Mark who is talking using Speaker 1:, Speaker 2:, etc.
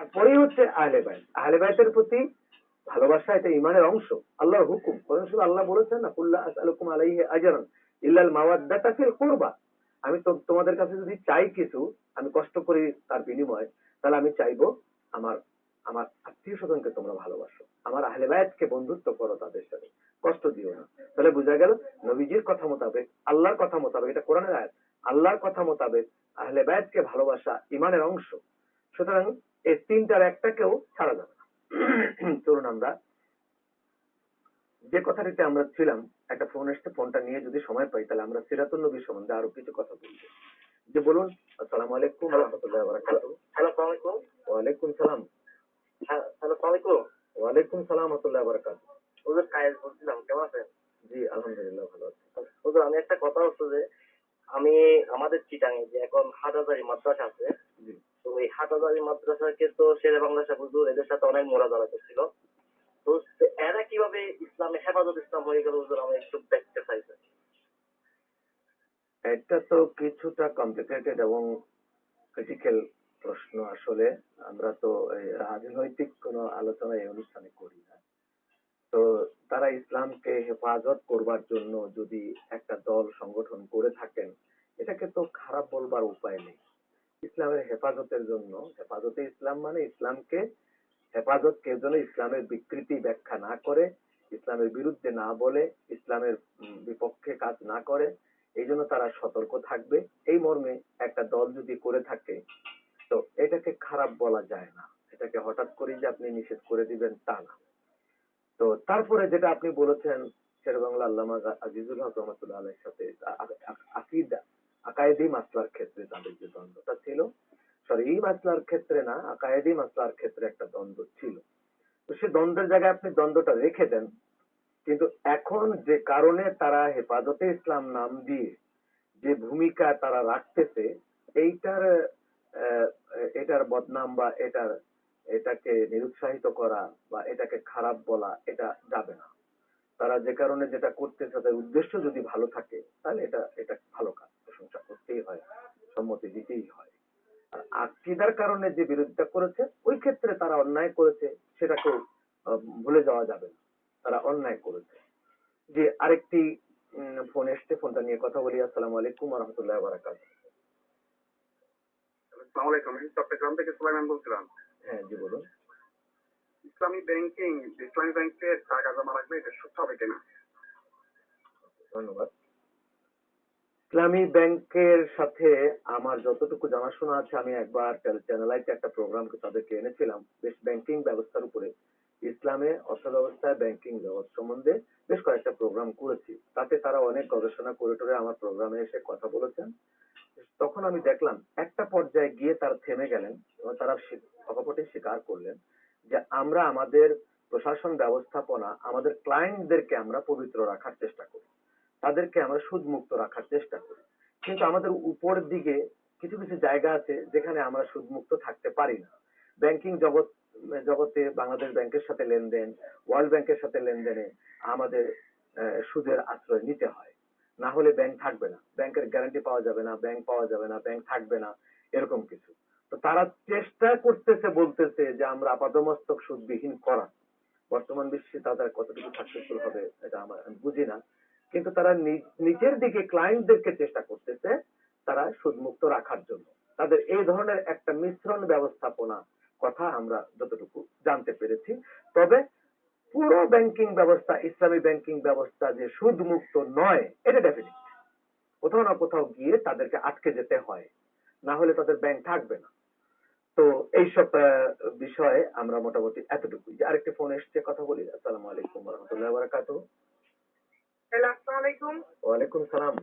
Speaker 1: তারপরেই হচ্ছে আহলে বাইত। আহলে বাইতের প্রতি ভালোবাসা এটা ইমানের অংশ। আল্লাহর হুকুম। কোরআন শুধু আল্লাহ বলেছেন না কুল্লা আসআলুকুম আজরান ইল্লাল মাওয়াদ্দাতা ফিল কুরবা। আমি তো তোমাদের কাছে যদি চাই কিছু, আমি কষ্ট করি তার বিনিময়, তাহলে আমি চাইব আমার আমার আত্মীয় স্বজনকে তোমরা ভালোবাসো। আমার আহলে বাইতকে বন্ধুত্ব করো তাদের সাথে। কষ্ট দিও না। তাহলে বোঝা গেল নবীজির কথা মোতাবেক, আল্লাহর কথা মোতাবেক, এটা কোরআনের আয়াত। আল্লাহর কথা মোতাবেক আহলে বাইতকে ভালোবাসা ইমানের অংশ। সুতরাং এই তিনটার একটাকেও ছাড়া যাবে না। চলুন আমরা যে কথাটিতে আমরা ছিলাম একটা ফোন এসছে ফোনটা নিয়ে যদি সময় পাই তাহলে আমরা সিরাতুল নবী সম্বন্ধে আরও কিছু কথা বলব। যে বলুন আসসালামু আলাইকুম রহমতুল্লাহ বারাকাতুহু।
Speaker 2: হ্যালো সালাম আলাইকুম।
Speaker 1: ওয়ালাইকুম সালাম।
Speaker 2: হ্যাঁ হ্যালো সালাম আলাইকুম।
Speaker 1: রহমতুল্লাহ বারাকাতুহু।
Speaker 2: ওদের কায়েস বলছিলাম কেমন আছেন?
Speaker 1: জি আলহামদুলিল্লাহ ভালো আছি।
Speaker 2: ওদের আমি একটা কথা হচ্ছে যে আমি আমাদের চিটাঙে যে এখন হাটাজারি মাদ্রাসা আছে শেরে এদের সাথে অনেক মোরাদারা করছিল। তো এরা কীভাবে ইসলামে হেফাজত ইসলাম হয়ে গেল আমি একটু দেখতে
Speaker 1: এটা তো কিছুটা কমপ্লিকেটেড এবং ক্রিটিক্যাল প্রশ্ন আসলে। আমরা তো রাজনৈতিক কোনো আলোচনা এই অনুষ্ঠানে করি না। তো তারা ইসলামকে হেফাজত করবার জন্য যদি একটা দল সংগঠন করে থাকেন, এটাকে তো খারাপ বলবার উপায় নেই। ইসলামের হেফাজতের জন্য, হেফাজতে ইসলাম মানে ইসলামকে, হেফাজত কেউ যেন ইসলামের বিকৃতি ব্যাখ্যা না করে, ইসলামের বিরুদ্ধে না বলে, ইসলামের বিপক্ষে কাজ না করে, এই জন্য তারা সতর্ক থাকবে। এই মর্মে একটা দল যদি করে থাকে, তো এটাকে খারাপ বলা যায় না। এটাকে হঠাৎ করে যে আপনি নিষেধ করে দিবেন, তা না। তো তারপরে যেটা আপনি বলেছেন, শের বাংলা আল্লামা আজিজুল হক রহমতুল্লাহ আলের সাথে আকিদা আকায়েদি মাসলার ক্ষেত্রে তাদের যে দ্বন্দ্বটা ছিল সরি এই মাসলার ক্ষেত্রে না আকায়েদি মাসলার ক্ষেত্রে একটা দ্বন্দ্ব ছিল। তো সে দ্বন্দ্বের জায়গায় আপনি দ্বন্দ্বটা রেখে দেন, কিন্তু এখন যে কারণে তারা হেফাজতে ইসলাম নাম দিয়ে যে ভূমিকা তারা রাখতেছে, এইটার এটার বদনাম বা এটার, এটাকে নিরুৎসাহিত করা বা এটাকে খারাপ বলা এটা যাবে না। তারা যে কারণে যেটা করতেছে, তাদের উদ্দেশ্য যদি ভালো থাকে, তাহলে এটা এটা ভালো কাজ। প্রশংসা করতেই হয় সম্মতি দিতেই হয়। আর আকিদার কারণে যে বিরোধিতা করেছে ওই ক্ষেত্রে তারা অন্যায় করেছে সেটাকেও ভুলে যাওয়া যাবে না। তারা অন্যায় করেছে। যে আরেকটি ফোন এসছে ফোনটা নিয়ে কথা বলি। আসসালামু আলাইকুম রহমতুল্লাহ বারাকাত
Speaker 3: আসসালামু আলাইকুম চট্টগ্রাম থেকে সুলাইমান বলছিলাম।
Speaker 1: হ্যাঁ জি বলুন।
Speaker 3: ইসলামী ব্যাংকিং ইসলামী ব্যাংকের টাকা জমা রাখলে এটা সত্য হবে কিনা?
Speaker 1: ধন্যবাদ। ইসলামী ব্যাংকের সাথে আমার যতটুকু জানাশোনা আছে, আমি একবার চ্যানেলাইতে একটা প্রোগ্রাম তাদেরকে এনেছিলাম। বেশ ব্যাংকিং ব্যবস্থার উপরে। ইসলামে অর্থ ব্যবস্থায় ব্যাংকিং ব্যবস্থা সম্বন্ধে বেশ কয়েকটা প্রোগ্রাম করেছি। তাতে তারা অনেক গবেষণা করে টরে আমার প্রোগ্রামে এসে কথা বলেছেন। তখন আমি দেখলাম, একটা পর্যায়ে গিয়ে তারা থেমে গেলেন এবং তারা অকপটে স্বীকার করলেন যে আমরা আমাদের প্রশাসন ব্যবস্থাপনা, আমাদের ক্লায়েন্টদেরকে আমরা পবিত্র রাখার চেষ্টা করি। তাদেরকে আমরা সুদ মুক্ত রাখার চেষ্টা করি। কিন্তু আমাদের উপর দিকে কিছু কিছু জায়গা আছে যেখানে আমরা সুদ মুক্ত থাকতে পারি না। ব্যাংকিং জগৎ, জগতে বাংলাদেশ ব্যাংকের সাথে লেনদেন ওয়ার্ল্ড ব্যাংকের সাথে লেনদেনে আমাদের সুদের আশ্রয় নিতে হয়। না হলে ব্যাংক থাকবে না। ব্যাংকের গ্যারান্টি পাওয়া যাবে না ব্যাংক পাওয়া যাবে না ব্যাংক থাকবে না, এরকম কিছু। তো তারা চেষ্টা করতেছে, বলতেছে যে আমরা আপাদমস্তক সুদবিহীন করা। বর্তমান বিশ্বে তাদের কতটুকু সাকসেসফুল হবে, এটা আমার, আমি বুঝি না। কিন্তু তারা নি- নিচের দিকে ক্লায়েন্টদেরকে চেষ্টা করতেছে তারা সুদমুক্ত রাখার জন্য। তাদের এই ধরনের একটা মিশ্রণ ব্যবস্থাপনা কথা আমরা যতটুকু জানতে পেরেছি। তবে পুরো ব্যাংকিং ব্যবস্থা, ইসলামী ব্যাংকিং ব্যবস্থা যে সুদ মুক্ত নয়, এটা ডেফিনিট কোথাও না কোথাও গিয়ে তাদেরকে আটকে যেতে হয়, না হলে তাদের ব্যাংক থাকবে না। তো এইসব বিষয়ে আমরা মোটামুটি এতটুকুই। যে আরেকটি ফোন এসছে, কথা বলি। আসসালামু আলাইকুম রহমতুল্লাহ বারাকাতু
Speaker 3: হ্যালো আসসালামু আলাইকুম
Speaker 1: ওয়ালাইকুম সালাম